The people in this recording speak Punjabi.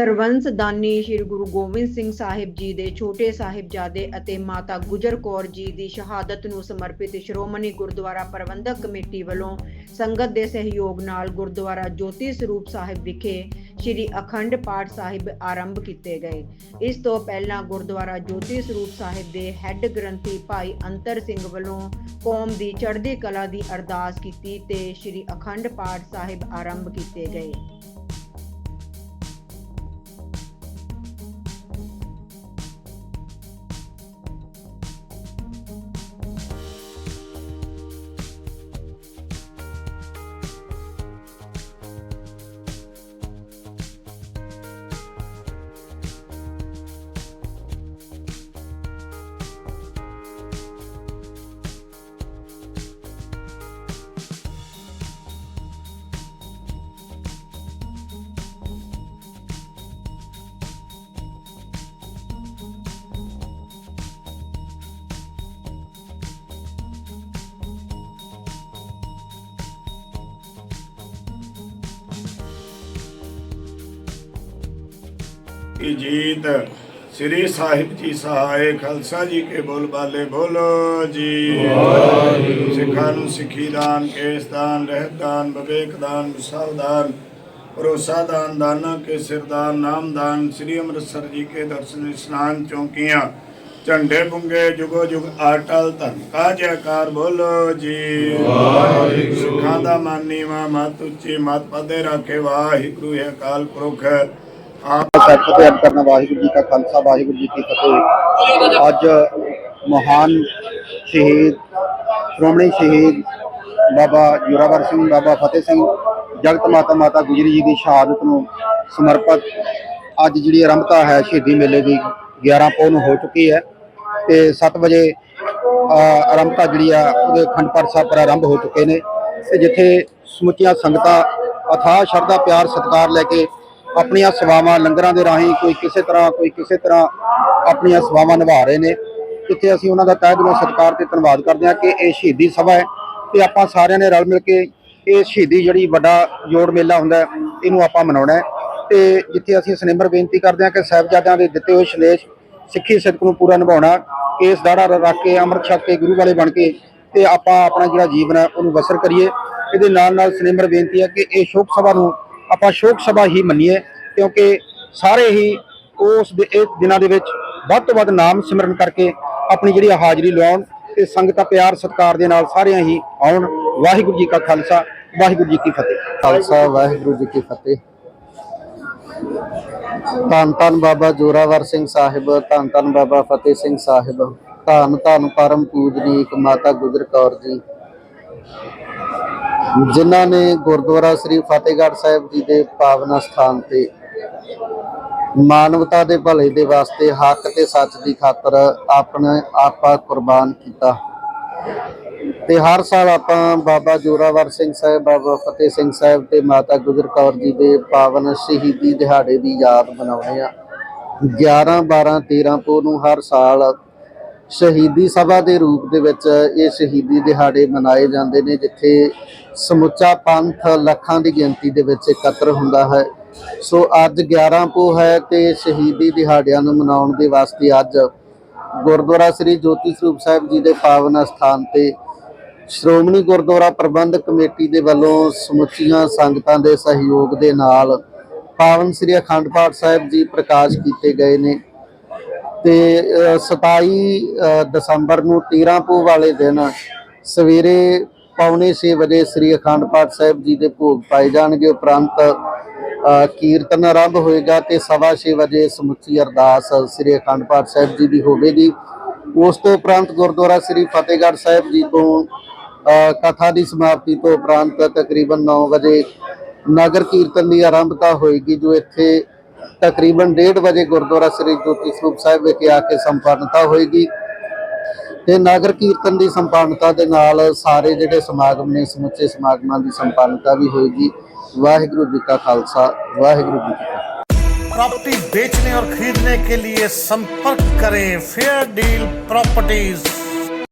ਸਰਵੰਸ ਸ੍ਰੀ ਗੁਰੂ ਗੋਬਿੰਦ ਸਿੰਘ ਸਾਹਿਬ ਜੀ ਦੇ ਛੋਟੇ ਸਾਹਿਬਜ਼ਾਦੇ ਅਤੇ ਮਾਤਾ ਗੁਜਰ ਕੌਰ ਜੀ ਦੀ ਸ਼ਹਾਦਤ ਨੂੰ ਸਮਰਪਿਤ ਸ਼੍ਰੋਮਣੀ ਗੁਰਦੁਆਰਾ ਪ੍ਰਬੰਧਕ ਕਮੇਟੀ ਵੱਲੋਂ ਸੰਗਤ ਦੇ ਸਹਿਯੋਗ ਨਾਲ ਗੁਰਦੁਆਰਾ ਜੋਤੀ ਸਰੂਪ ਸਾਹਿਬ ਵਿਖੇ ਸ੍ਰੀ ਅਖੰਡ ਪਾਠ ਸਾਹਿਬ ਆਰੰਭ ਕੀਤੇ ਗਏ। ਇਸ ਤੋਂ ਪਹਿਲਾਂ ਗੁਰਦੁਆਰਾ ਜੋਤੀ ਸਰੂਪ ਸਾਹਿਬ ਦੇ ਹੈੱਡ ਗ੍ਰੰਥੀ ਭਾਈ ਅੰਤਰ ਸਿੰਘ ਵੱਲੋਂ ਕੌਮ ਦੀ ਚੜ੍ਹਦੀ ਕਲਾ ਦੀ ਅਰਦਾਸ ਕੀਤੀ ਤੇ ਸ੍ਰੀ ਅਖੰਡ ਪਾਠ ਸਾਹਿਬ ਆਰੰਭ ਕੀਤੇ ਗਏ। ਕੀ ਜੀਤ ਸ੍ਰੀ ਸਾਹਿਬ ਜੀ ਸਹਾਇ ਖਾਲਸਾ ਜੀ ਕੇ ਬੋਲ ਬਾਲੇ ਬੋਲੋ ਜੀ ਸਿੱਖਾਂ ਨੂੰ ਸਿੱਖੀ ਦਾਨ ਕੇਸ ਦਾਨ ਰਹਿਤਾਨ ਬਵੇਕ ਦਾਨ ਵਿਸਾਵਦਾਨ ਭਰੋਸਾ ਦਾਨ ਦਾਨਾ ਕੇ ਸਿਰਦਾਨ ਨਾਮ ਦਾਨ ਸ੍ਰੀ ਅੰਮ੍ਰਿਤਸਰ ਜੀ ਕੇ ਦਰਸ਼ਨ ਇਸ਼ਨਾਨ ਚੌਂਕੀਆਂ ਝੰਡੇ ਬੁੰਗੇ ਜੁਗੋ ਜੁਗ ਆਟਲ ਧਨ ਕਾ ਜੈਕਾਰ ਬੋਲੋ ਜੀ ਵਾਹਿਗੁਰੂ ਸਿੱਖਾਂ ਦਾ ਮਾਨੀ ਮਾ ਮਤ ਉੱਚੀ ਮਤ ਪਦੇ ਰੱਖੇ ਵਾਹਿਗੁਰੂ ਹੈ ਕਾਲ ਪੁਰਖ ਸੱਚ ਤੇ ਅਰਜ਼ ਕਰਨਾ, ਵਾਹਿਗੁਰੂ ਜੀ ਕਾ ਖਾਲਸਾ, ਵਾਹਿਗੁਰੂ ਜੀ ਕੀ ਫਤਿਹ। ਅੱਜ ਮਹਾਨ ਸ਼ਹੀਦ, ਸ਼੍ਰੋਮਣੀ ਸ਼ਹੀਦ ਬਾਬਾ ਜੋਰਾਵਰ ਸਿੰਘ, ਬਾਬਾ ਫਤਿਹ ਸਿੰਘ, ਜਗਤ ਮਾਤਾ ਮਾਤਾ ਗੁਜਰੀ ਜੀ ਦੀ ਸ਼ਹਾਦਤ ਨੂੰ ਸਮਰਪਿਤ ਅੱਜ ਜਿਹੜੀ ਆਰੰਭਤਾ ਹੈ ਸ਼ਹੀਦੀ ਮੇਲੇ ਦੀ 11 ਪੌ ਨੂੰ ਹੋ ਚੁੱਕੀ ਹੈ ਤੇ 7 ਵਜੇ ਆਰੰਭਤਾ ਜਿਹੜੀ ਆ, ਉਹਦੇ ਅਖੰਡ ਪਾਠ ਸਾਹਿਬ ਪ੍ਰਾਰੰਭ ਹੋ ਚੁੱਕੇ ਨੇ। ਤੇ ਜਿੱਥੇ ਸਮੁੱਚੀਆਂ ਸੰਗਤਾਂ ਅਥਾਹ ਸ਼ਰਧਾ, ਪਿਆਰ, ਸਤਿਕਾਰ ਲੈ ਕੇ ਆਪਣੀਆਂ ਸੇਵਾਵਾਂ ਲੰਗਰਾਂ ਦੇ ਰਾਹੀਂ ਕੋਈ ਕਿਸੇ ਤਰ੍ਹਾਂ, ਕੋਈ ਕਿਸੇ ਤਰ੍ਹਾਂ ਆਪਣੀਆਂ ਸੇਵਾਵਾਂ ਨਿਭਾ ਰਹੇ ਨੇ। ਇੱਥੇ ਅਸੀਂ ਉਹਨਾਂ ਦਾ ਤਹਿ ਦਿਲੋਂ ਸਤਿਕਾਰ ਤੇ ਧੰਨਵਾਦ ਕਰਦੇ ਹਾਂ ਕਿ ਇਹ ਸ਼ਹੀਦੀ ਸਭਾ ਹੈ ਤੇ ਆਪਾਂ ਸਾਰਿਆਂ ਨੇ ਰਲ ਮਿਲ ਕੇ ਇਹ ਸ਼ਹੀਦੀ ਜਿਹੜੀ ਵੱਡਾ ਜੋੜ ਮੇਲਾ ਹੁੰਦਾ ਇਹਨੂੰ ਆਪਾਂ ਮਨਾਉਣਾ ਹੈ। ਤੇ ਜਿੱਥੇ ਅਸੀਂ ਸਨਿਮਰ ਬੇਨਤੀ ਕਰਦੇ ਹਾਂ ਕਿ ਸਾਹਿਬਜ਼ਾਦਿਆਂ ਦੇ ਦਿੱਤੇ ਹੋਏ ਸੰਦੇਸ਼ ਸਿੱਖੀ ਸਿੱਖ ਨੂੰ ਪੂਰਾ ਨਿਭਾਉਣਾ, ਕੇਸ ਦਾੜਾ ਰੱਖ ਕੇ, ਅੰਮ੍ਰਿਤ ਛਕ ਕੇ, ਗੁਰੂ ਵਾਲੇ ਬਣ ਕੇ ਤੇ ਆਪਾਂ ਆਪਣਾ ਜਿਹੜਾ ਜੀਵਨ ਹੈ ਉਹਨੂੰ ਬਸਰ ਕਰੀਏ। ਇਹਦੇ ਨਾਲ ਨਾਲ ਸਨਿਮਰ ਬੇਨਤੀ ਹੈ ਕਿ ਇਹ ਸ਼ੋਕ ਸਭਾ ਨੂੰ ਆਪਾਂ ਸ਼ੋਕ ਸਭਾ ਹੀ ਮੰਨੀਏ, ਕਿਉਂਕਿ ਸਾਰੇ ਹੀ ਉਸ ਦਿਨਾਂ ਦੇ ਵਿੱਚ ਵੱਧ ਤੋਂ ਵੱਧ ਨਾਮ ਸਿਮਰਨ ਕਰਕੇ ਆਪਣੀ ਜਿਹੜੀ ਹਾਜ਼ਰੀ ਲਵਾਉਣ ਤੇ ਸੰਗਤਾਂ ਪਿਆਰ ਸਤਿਕਾਰ ਦੇ ਨਾਲ ਸਾਰਿਆਂ ਹੀ ਆਉਣ। ਵਾਹਿਗੁਰੂ ਜੀ ਕਾ ਖਾਲਸਾ, ਵਾਹਿਗੁਰੂ ਜੀ ਕੀ ਫਤਿਹ। ਖਾਲਸਾ, ਵਾਹਿਗੁਰੂ ਜੀ ਕੀ ਫਤਿਹ। ਧੰਨ ਧੰਨ ਬਾਬਾ ਜੋਰਾਵਰ ਸਿੰਘ ਸਾਹਿਬ, ਧੰਨ ਧੰਨ ਬਾਬਾ ਫਤਿਹ ਸਿੰਘ ਸਾਹਿਬ, ਧੰਨ ਧੰਨ ਪਰਮ ਪੂਜਨੀਕ ਮਾਤਾ ਗੁਜਰ ਕੌਰ ਜੀ। ਜਿਨ੍ਹਾਂ ਨੇ ਗੁਰਦੁਆਰਾ ਸ੍ਰੀ ਫਤਿਹਗੜ੍ਹ ਸਾਹਿਬ ਜੀ ਦੇ ਪਾਵਨ ਸਥਾਨ ਤੇ ਮਾਨਵਤਾ ਦੇ ਭਲੇ ਦੇ ਵਾਸਤੇ ਹੱਕ ਤੇ ਸੱਚ ਦੀ ਖਾਤਰ ਆਪਣਾ ਆਪਾ ਕੁਰਬਾਨ ਕੀਤਾ। ਤੇ ਹਰ ਸਾਲ ਆਪਾਂ ਬਾਬਾ ਜੋਰਾਵਰ ਸਿੰਘ ਸਾਹਿਬ, ਬਾਬਾ ਫਤਿਹ ਸਿੰਘ ਸਾਹਿਬ ਤੇ ਮਾਤਾ ਗੁਜਰ ਕੌਰ ਜੀ ਦੇ ਪਾਵਨ ਸ਼ਹੀਦੀ ਦਿਹਾੜੇ ਦੀ ਯਾਦ ਮਨਾਉਂਦੇ ਆ 11 12 13 ਪੋ ਨੂੰ ਹਰ ਸਾਲ ਸ਼ਹੀਦੀ ਸਭਾ ਦੇ ਰੂਪ ਦੇ ਵਿੱਚ ਇਹ ਸ਼ਹੀਦੀ ਦਿਹਾੜੇ ਮਨਾਏ ਜਾਂਦੇ ਨੇ, ਜਿੱਥੇ ਸਮੁੱਚਾ ਪੰਥ ਲੱਖਾਂ ਦੀ ਗਿਣਤੀ ਦੇ ਵਿੱਚ ਇਕੱਤਰ ਹੁੰਦਾ ਹੈ। ਸੋ ਅੱਜ 11 ਪੋ ਹੈ ਤੇ ਸ਼ਹੀਦੀ ਦਿਹਾੜਿਆਂ ਨੂੰ ਮਨਾਉਣ ਦੇ ਵਾਸਤੇ ਅੱਜ ਗੁਰਦੁਆਰਾ ਸ੍ਰੀ ਜੋਤੀ ਸਰੂਪ ਸਾਹਿਬ ਜੀ ਦੇ ਪਾਵਨ ਸਥਾਨ ਤੇ ਸ਼੍ਰੋਮਣੀ ਗੁਰਦੁਆਰਾ ਪ੍ਰਬੰਧਕ ਕਮੇਟੀ ਦੇ ਵੱਲੋਂ ਸਮੁੱਚੀਆਂ ਸੰਗਤਾਂ ਦੇ ਸਹਿਯੋਗ ਦੇ ਨਾਲ ਪਾਵਨ ਸ੍ਰੀ ਅਖੰਡ ਪਾਠ ਸਾਹਿਬ ਜੀ ਪ੍ਰਕਾਸ਼ ਕੀਤੇ ਗਏ ਨੇ। ਤੇ 27 ਦਸੰਬਰ ਨੂੰ 13 ਪੋ ਵਾਲੇ ਦਿਨ ਸਵੇਰੇ ਪੌਣੇ 6 ਵਜੇ ਸ੍ਰੀ ਅਖੰਡ ਪਾਠ ਸਾਹਿਬ ਜੀ ਦੇ ਭੋਗ ਪਾਏ ਜਾਣਗੇ। ਉਪਰੰਤ ਕੀਰਤਨ ਆਰੰਭ ਹੋਏਗਾ ਤੇ ਸਵਾ ਛੇ ਵਜੇ ਸਮੁੱਚੀ ਅਰਦਾਸ ਸ੍ਰੀ ਅਖੰਡ ਪਾਠ ਸਾਹਿਬ ਜੀ ਦੀ ਹੋਵੇਗੀ। ਉਸ ਤੋਂ ਉਪਰੰਤ ਗੁਰਦੁਆਰਾ ਸ੍ਰੀ ਫਤਿਹਗੜ੍ਹ ਸਾਹਿਬ ਜੀ ਤੋਂ ਕਥਾ ਦੀ ਸਮਾਪਤੀ ਤੋਂ ਉਪਰੰਤ ਤਕਰੀਬਨ 9 ਵਜੇ ਨਗਰ ਕੀਰਤਨ ਦੀ ਆਰੰਭਤਾ ਹੋਏਗੀ, ਜੋ ਇੱਥੇ ਤਕਰੀਬਨ 1:30 ਵਜੇ ਗੁਰਦੁਆਰਾ ਸ੍ਰੀ ਜੋਤੀ ਸਰੂਪ ਸਾਹਿਬ ਵਿਖੇ ਆ ਕੇ ਸੰਪੰਨਤਾ ਹੋਏਗੀ ਤੇ ਨਗਰ ਕੀਰਤਨ ਦੀ ਸੰਪੰਨਤਾ ਦੇ ਨਾਲ ਸਾਰੇ ਜਿਹੜੇ ਸਮਾਗਮ ਨੇ ਸਮੁੱਚੇ ਸਮਾਗਮਾਂ ਦੀ ਸੰਪੰਨਤਾ ਵੀ ਹੋਏਗੀ ਵਾਹਿਗੁਰੂ ਜੀ ਕਾ ਖਾਲਸਾ ਵਾਹਿਗੁਰੂ ਜੀ ਕੀ ਫਤਿਹ प्रॉपर्टी बेचने और खरीदने के लिए संपर्क करें फेयर डील प्रॉपर्टीज